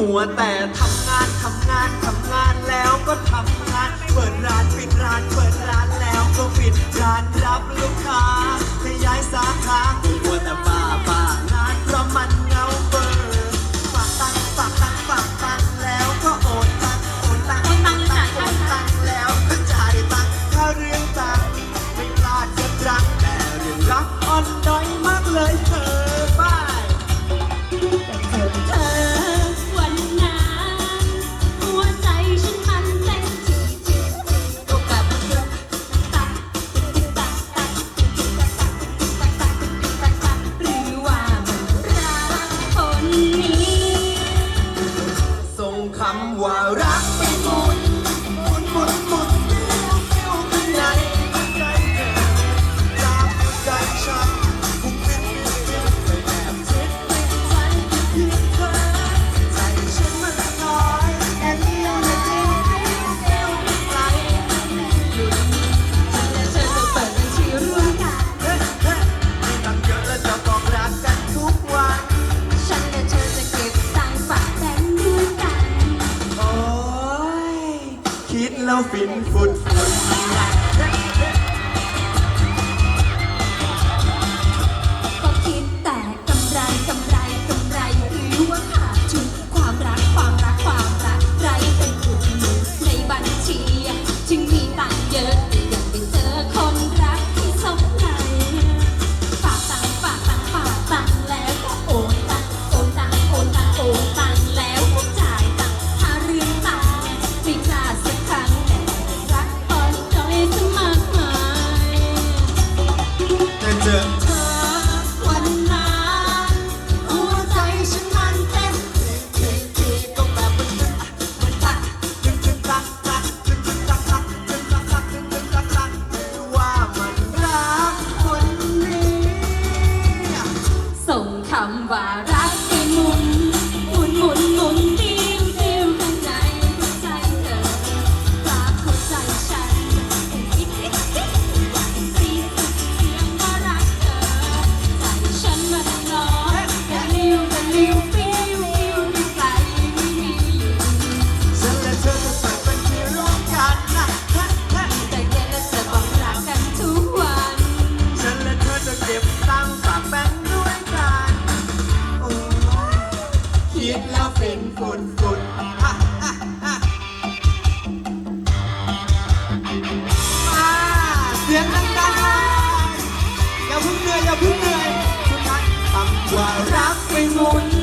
มัวแต่ทำงานทำงานทำงานแล้วก็ทำงาน เปิดร้านปิดร้านเปิดร้านแล้วก็ปิดร้านรับลูกค้าขยายสาขาหัวแต่บ้าบ้างานเพราะมันเงาเบอร์ฝากตังฝากตังฝากตังแล้วก็โอนตังโอนตังโอนตังโอนตังแล้วก็จ่ายตังถ้าเรื่องตังไม่พลาดจะรักแต่เรื่องรักอ่อนน้อยมากเลยเธอบ้าย เธอ Laura Pinguim. แล้วฟินฟุดฟุด Da-da. Rock Raymond.